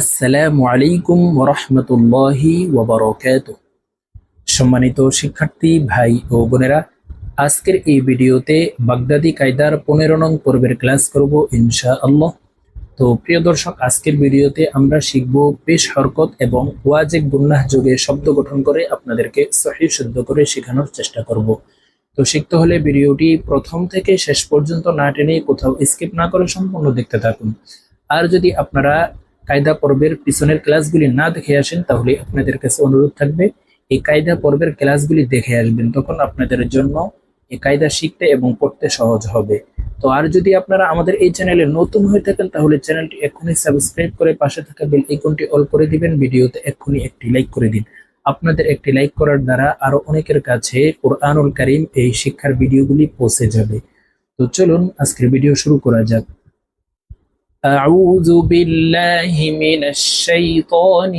আসসালামু আলাইকুম ওরহমতুল্লাহি ওবরকাত সম্মানিত শিক্ষার্থী, ভাই ও বোনেরা, আজকের এই ভিডিওতে বাগদাদি কায়দার পনেরো নং পর্বের ক্লাস করব ইনশা আল্লাহ তো প্রিয় দর্শক, আজকের ভিডিওতে আমরা শিখব পেশ হরকত এবং ওয়াজেক গুন্নাহ যোগে শব্দ গঠন করে আপনাদেরকে সহি শুদ্ধ করে শেখানোর চেষ্টা করব। তো শিখতে হলে ভিডিওটি প্রথম থেকে শেষ পর্যন্ত না টেনে কোথাও স্কিপ না করে সম্পূর্ণ দেখতে থাকুন। আর যদি আপনারা কায়দা পর্বের পিছনের ক্লাসগুলি না দেখে আসেন, তাহলে আপনাদের কাছে অনুরোধ থাকবে, এই কায়দা পর্বের ক্লাসগুলি দেখে আসবেন। তখন আপনাদের জন্য এই কায়দা শিখতে এবং পড়তে সহজ হবে। তো আর যদি আপনারা আমাদের এই চ্যানেলে নতুন হয়ে থাকেন, তাহলে চ্যানেলটি এক্ষুনি সাবস্ক্রাইব করে পাশে থাকা বেল আইকনটি অল করে দিবেন, ভিডিওতে এক্ষুনি একটি লাইক করে দিন। আপনাদের একটি লাইক করার দ্বারা আরও অনেকের কাছে কোরআনুল কারিম এই শিক্ষার ভিডিওগুলি পৌঁছে যাবে। তো চলুন, আজকের ভিডিও শুরু করা যাক। أعوذ بالله من الشيطان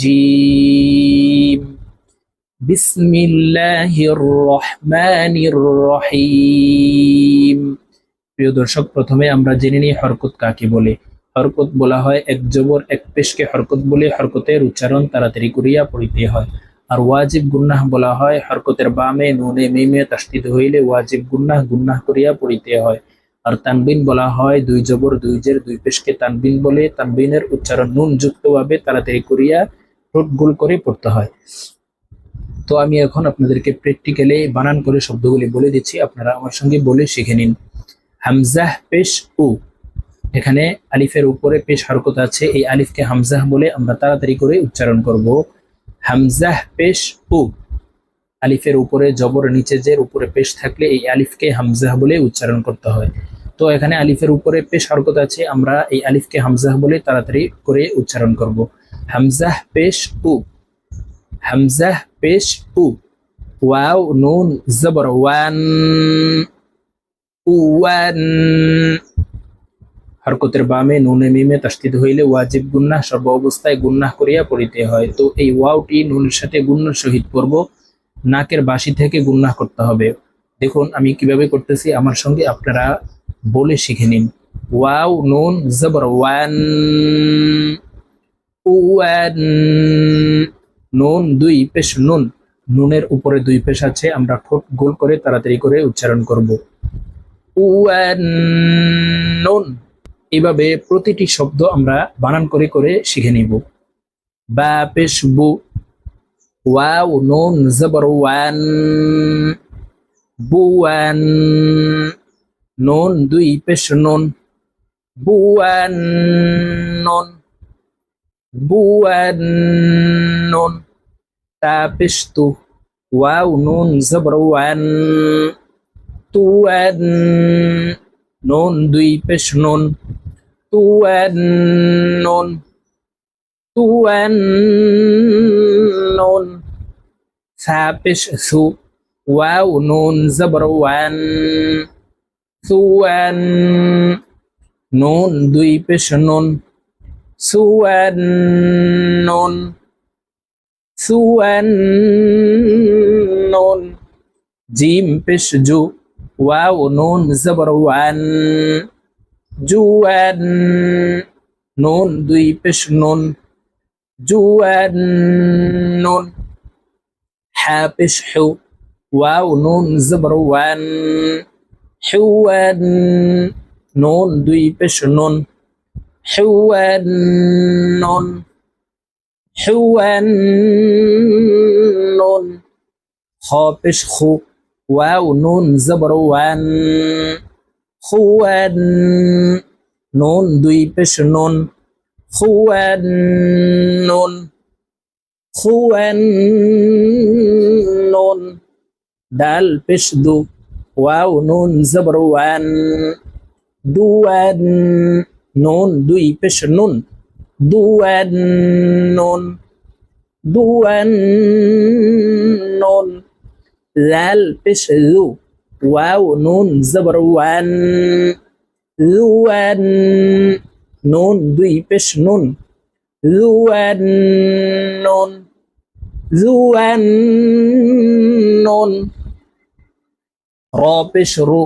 الرجيم بسم الله الرحمن الرحيم প্রিয় দর্শক প্রথমে আমরা জেনে নিই হরকত কাকে বলে হরকত বলা হয় এক জবর এক পেশকে হরকত বলে হরকতের উচ্চারণ তাড়াতাড়ি করিয়া পড়িতে হয় আর ওয়াজিব গুন্নাহ বলা হয় হরকতের বামে নুনে মিমে তাস্তিত হইলে ওয়াজিব গুন্নাহ গুন্নাহ করিয়া পড়িতে হয় আর তানবিন বলা হয় দুই জবর, দুই জের, দুই পেশকে তানবিন বলে। তানবিনের উচ্চারণ নুন যুক্ত ভাবে তাড়াতাড়ি করিয়া ঠোঁট গোল করে পড়তে হয়। তো আমি এখন আপনাদেরকে প্র্যাকটিক্যালি বানান করে শব্দগুলি বলে দিচ্ছি। আপনারা আমার সঙ্গে বলে শিখে নিন। হামজাহ পেশ উ। এখানে আলিফের উপরে পেশ হরকত আছে। এই আলিফকে হামজাহ বলে আমরা তাড়াতাড়ি করে উচ্চারণ করব। হামজাহ পেশ উ। আলিফের উপরে জবর, নিচে জের, উপরে পেশ থাকলে এই আলিফকে হামজাহ বলে উচ্চারণ করতে হয়। তো এখানে আলিফের উপরে পেশ হরকত আছে, আমরা এই আলিফকে হামজাহ বলে তাড়াতাড়ি করে উচ্চারণ করব। হামজাহ পেশ উ। হামজাহ পেশ উ। ওয়াও, নুন, জবর, ওয়ান ওয়ান হরকতের বামে, নুনে, মিমে তাস্তিত হইলে ওয়াজিব গুন্নাহ, সর্ব অবস্থায় গুন্নাহ করিয়া পড়িতে হয়। তো এই ওয়াওটি নুনের সাথে গুন্নার সহিত পড়ব, নাকের বাসি থেকে গুন্নাহ করতে হবে। দেখুন, আমি কীভাবে করতেছি, আমার সঙ্গে আপনারা বলে শিখে নিন। ওয়াও, নুন, জবর, ওয়ান ওয়ান, নুন, দুই পেশ, নুন। নুনের উপরে দুই পেশ আছে, আমরা ঠোঁট গোল করে তাড়াতাড়ি করে উচ্চারণ করব। নুন। এভাবে প্রতিটি শব্দ আমরা বানান করে করে শিখে নিব। বা, পেশ, বু। ওয়াও, নুন, জবর, ওয়ান বুয়ান নুন, দুই পেশ নুন। বুয়ান নুন। বুয়ান নুন। তা পেশ তু। ওয়াও, নুন, জবর ওয়ান। তুয়ান নুন, দুই পেশ নুন। তুয়ান নুন। তুয়ান নুন। পেশ সু। ওয়াও, নুন, জবর ওয়ান। সুয়ান, নুন, দুই পেশ নুন। সুয়ান নুন। সুয়ান, নুন। জিম পেশ জু। ওয়াও, নুন, জবর ওয়ান। জুয়ান, নুন, দুই পেশ নুন। জুয়ান, নুন। হা পেশ হু। ওয়াও, নুন, জবর ওয়ান। হেউয়ান নুন দুই পেশ নুন হেউয়ান নুন হেউয়ান নুন খ পেশ খু ওয়াও নুন জবর ওয়ান খুয়ান নুন দুই পেশ নুন খুয়ান নুন খুয়ান নুন ডাল পেশ দু ওয়াও, নুন, জবর, ওয়ান দুয়ান নুন, দুই, পেশ, নুন দুয়ান নুন দুয়ান নুন, লাল, পেশ লু ওয়াও, নুন, জবর, ওয়ান লুয়ান নুন, দুই, পেশ, নুন লুয়ান নুন লুয়ান নুন র পেশ রু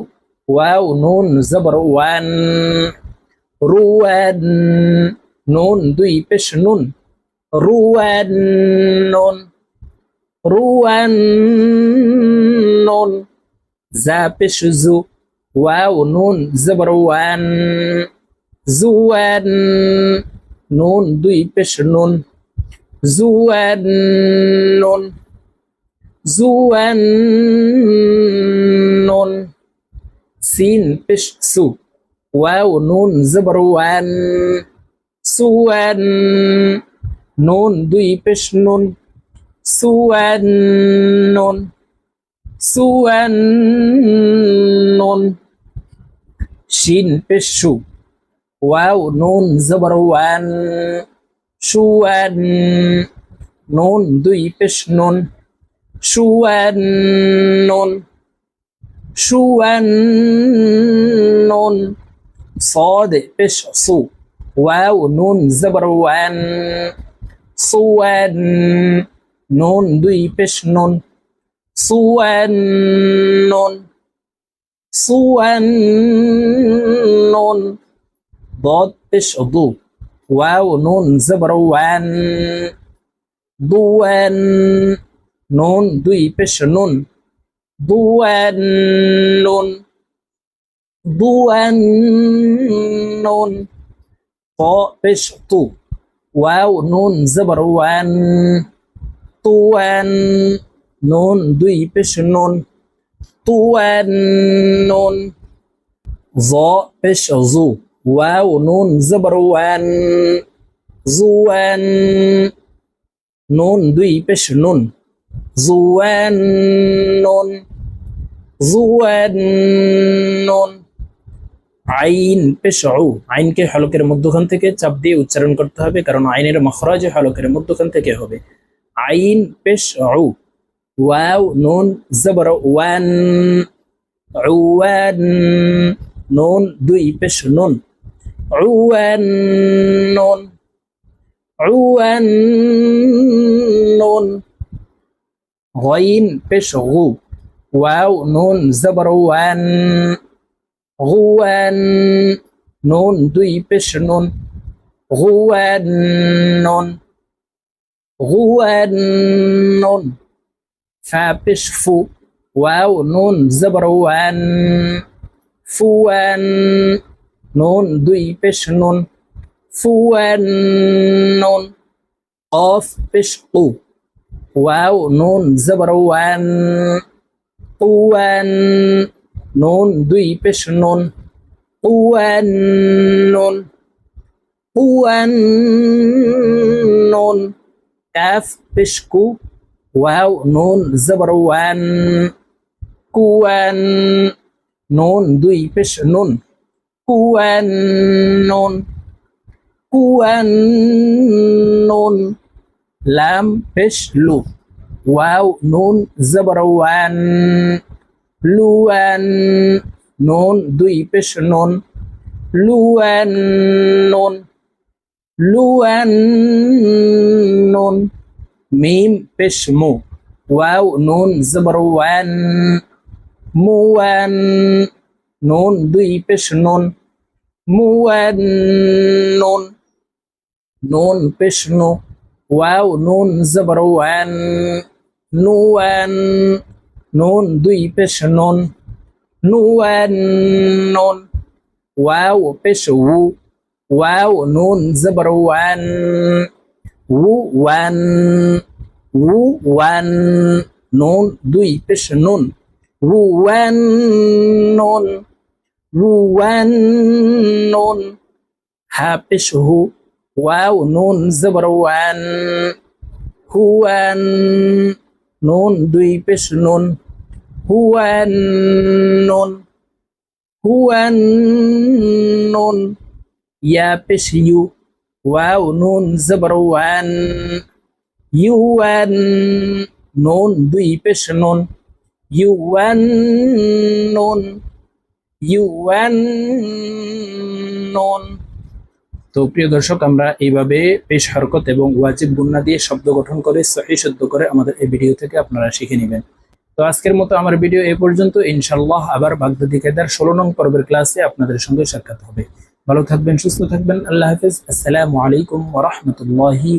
ওয়াও নুন জবর ওয়ান রুয়ান নুন দুই পেশ নুন রুয়ান নুন রুয়ান নুন জা পেশ জু ওয়াও নুন জবর ওয়ান জুয়ান নুন দুই পেশ নুন জুয়ান নুন জুয়ান সিন পেশ সু ওয়াও নুন জবর ওয়ান সুয়ান নুন দুই পেশ নুন সুয়ান নুন সুয়ান নুন শিন পেশ সু ওয়াও নুন জবর ওয়ান সুয়ান নুন দুই পেশ নুন সুয়ান নুন সুয়ান নুন صاد পেশ সু ওয়াও নুন জবর ওয়ান সুয়ান নুন দুই পেশ নুন সুয়ান নুন সুয়ান নুন ضاد পেশ দু ওয়াও নুন জবর ওয়ান দুয়ান নুন দুই পেশ নুন দুয়ান নুন দুয়ান নুন। ط পেশ, তু। ওয়াও, নুন, জবর, ওয়ান। তুয়ান নুন, দুই, পেশ, নুন। তুয়ান নুন। জ, পেশ, জু। ওয়াও, নুন, জবর, ওয়ান। জুয়ান নুন, দুই, পেশ, নুন। জুয়ান নুন জুয়ান নুন আইন পেশ উ আইনকে হলকের মধ্যখান থেকে চাপ দিয়ে উচ্চারণ করতে হবে, কারণ আইনের মখরাজ হলকের মধ্যখান থেকে হবে। আইন পেশ উ ওয়াও, নুন, জবর, ওয়ান উওয়ান নুন, দুই পেশ নুন। উওয়ান নুন উওয়ান নুন। غين بش غو. واو نون زبر وان. غوان. نون دوي بش نون. غوان. نون. غوان. نون. فابش فو. واو نون زبر وان. فوان. نون دوي بش نون. فوان. نون. قاف بش قو ওয়াও নুন জবর ওয়ান ওয়ান নুন দুই পেশ নুন ওয়ান নুন ওয়ান নুন কাফ পেশ কু ওয়াও নুন জবর ওয়ান কুয়ান নুন দুই পেশ নুন কুয়ান নুন কুয়ান নুন লাম পেশ লু ওয়াও নুন জবর ওয়ান লুয়ান নুন দুই পেশ নুন লুয়ান নুন লুয়ান নুন মিম পেশ মু ওয়াও নুন জবর ওয়ান মুয়ান নুন দুই পেশ নুন মুয়ান নুন নুন পেশ নু ওয়াও নুন জবর ওয়ান নুয়ান নুন দুই পেশ নুন নুয়ান নুন ওয়াও পেশ উ ওয়াও নুন জবর ওয়ান উ ওয়ান উ ওয়ান নুন দুই পেশ নুন উ ওয়ান নুন উ ওয়ান নুন হা পেশ হু ওয়াও নুন জবর ওয়ান হুয়ান নুন দুই পেশ নুন হুয়ান নুন হুয়ান নুন ইয়া পেশ ইউ ওয়াও নুন জবর ওয়ান ইউয়ান নুন দুই পেশ নুন ইউয়ান নুন ইউয়ান নুন তো প্রিয় দর্শক, আমরা এইভাবে পেশ হরকত এবং ওয়াজিব গুন্না দিয়ে শব্দ গঠন করে, সহি শুদ্ধ করে আমাদের এই ভিডিও থেকে আপনারা শিখে নেবেন। তো আজকের মতো আমার ভিডিও এ পর্যন্ত। ইনশাল্লাহ আবার বাগদাদি কেদার ষোলো নং পর্বের ক্লাসে আপনাদের সঙ্গে সাক্ষাৎ হবে। ভালো থাকবেন, সুস্থ থাকবেন। আল্লাহ হাফিজ। আসসালামু আলাইকুম ওরহমতুল্লাহি